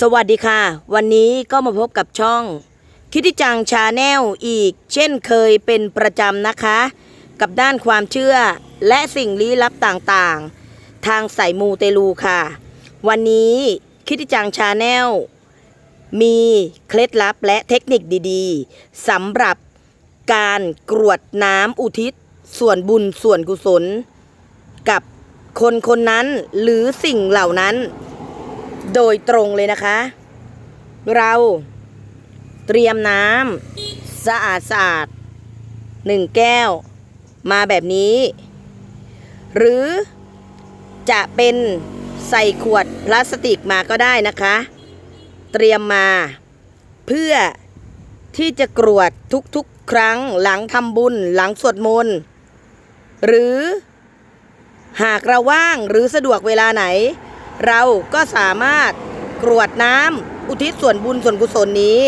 สวัสดีค่ะ วันนี้ก็มาพบกับช่อง คิติจังชาแนลอีก เช่นเคยเป็นประจำนะคะ กับด้านความเชื่อและสิ่งลี้ลับต่างๆ ทางสายมูเตลูค่ะ วันนี้คิติจังชาแนลมีเคล็ดลับและเทคนิคดีๆสำหรับการกรวดน้ำอุทิศ ส่วนบุญส่วนกุศล กับคนคนนั้นหรือสิ่งเหล่านั้น โดยตรงเลยนะคะ เราเตรียมน้ำสะอาดสะอาดหนึ่งแก้ว มาแบบนี้ หรือจะเป็นใส่ขวดพลาสติกมาก็ได้นะคะ เตรียมมา เพื่อที่จะกรวดทุกๆ ครั้งหลังทำบุญหลังสวดมนต์หรือหากเราว่างหรือสะดวกเวลาไหน เราก็สามารถกรวดน้ำอุทิศส่วนบุญส่วนกุศลนี้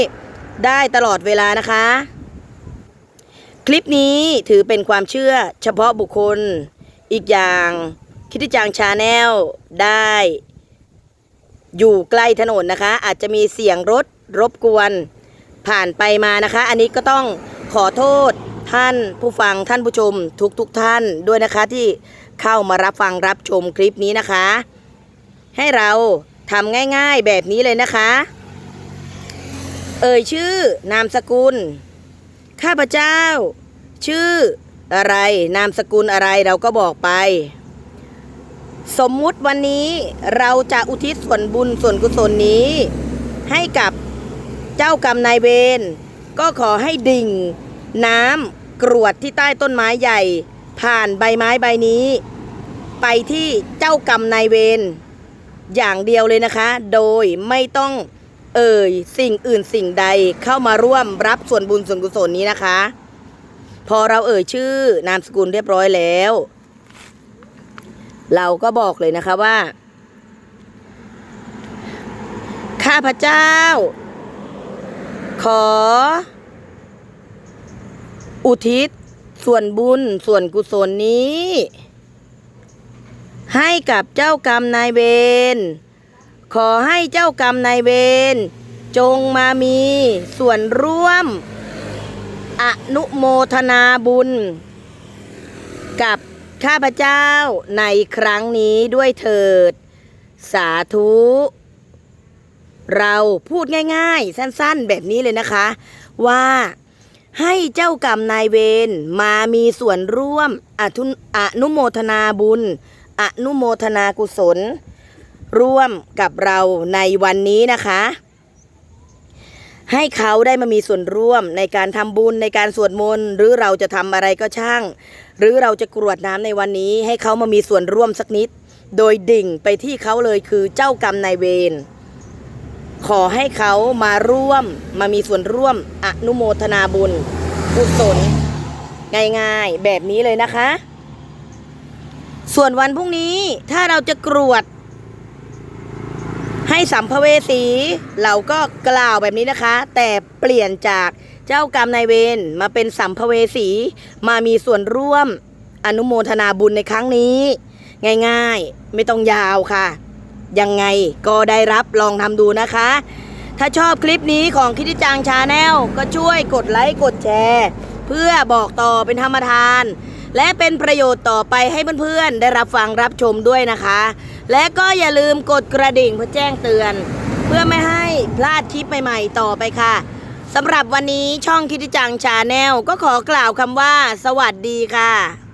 ได้ตลอดเวลานะคะ คลิปนี้ถือเป็นความเชื่อเฉพาะบุคคล อีกอย่างคิดที่จางชาแนลได้ อยู่ใกล้ถนนนะคะ อาจจะมีเสียงรถรบกวน ผ่านไปมานะคะ อันนี้ก็ต้องขอโทษท่านผู้ฟังท่านผู้ชมทุกทุกท่านด้วยนะคะที่เข้ามารับฟังรับชมคลิปนี้นะคะ ให้เราทำง่ายๆแบบนี้เลยนะคะ เอ่ยชื่อนามสกุล ข้าพเจ้า ชื่ออะไร นามสกุลอะไรเราก็บอกไป สมมุติวันนี้เราจะอุทิศส่วนบุญส่วนกุศลนี้ ให้กับเจ้ากรรมนายเวรก็ขอให้ดิ่ง น้ำกรวดที่ใต้ต้นไม้ใหญ่ ผ่านใบไม้ใบนี้ ไปที่เจ้ากรรมนายเวร อย่างเดียวเลยนะคะ โดยไม่ต้องเอ่ยสิ่งอื่นสิ่งใดเข้ามาร่วมรับส่วนบุญส่วนกุศลนี้นะคะ พอเราเอ่ยชื่อนามสกุลเรียบร้อยแล้ว เราก็บอกเลยนะคะว่า ข้าพเจ้า ขอ อุทิศส่วนบุญส่วนกุศลนี้ ให้กับเจ้ากรรมนายเวร ขอให้เจ้ากรรมนายเวร จงมามีส่วนร่วม อนุโมทนาบุญ กับข้าพเจ้าในครั้งนี้ด้วยเถิด สาธุ เราพูดง่ายๆ สั้นๆ แบบนี้เลยนะคะ ว่าให้เจ้ากรรมนายเวรมามีส่วนร่วมออนุโมทนาบุญ อนุโมทนากุศล ร่วมกับเราในวันนี้นะคะ ให้เขาได้มามีส่วนร่วมในการทำบุญในการสวดมนต์หรือเราจะทำอะไรก็ช่าง หรือเราจะกรวดน้ำในวันนี้ ให้เขามามีส่วนร่วมสักนิด โดยดิ่งไปที่เขาเลยคือเจ้ากรรมนายเวรขอให้เขามาร่วมมามีส่วนร่วมอนุโมทนาบุญกุศลง่ายๆ แบบนี้เลยนะคะ ส่วนวันพรุ่งนี้ถ้าเราจะกรวด ให้สัมภเวสี เราก็กล่าวแบบนี้นะคะ แต่เปลี่ยนจากเจ้ากรรมนายเวรมาเป็นสัมภเวสี มามีส่วนร่วมอนุโมทนาบุญในครั้งนี้ ง่ายๆ ไม่ต้องยาวค่ะ ยังไงก็ได้รับลองทำดูนะคะ ถ้าชอบคลิปนี้ของคิดจังชาแนลก็ช่วยกดไลค์กดแชร์ เพื่อบอกต่อเป็นธรรมทาน และเป็นประโยชน์ต่อไปให้เพื่อนๆ ได้รับฟังรับชมด้วยนะคะ และก็อย่าลืมกดกระดิ่งเพื่อแจ้งเตือน เพื่อไม่ให้พลาดคลิปใหม่ๆ ต่อไปค่ะสำหรับวันนี้ช่องคิดจังชาแนลก็ขอกล่าวคำว่า สวัสดีค่ะ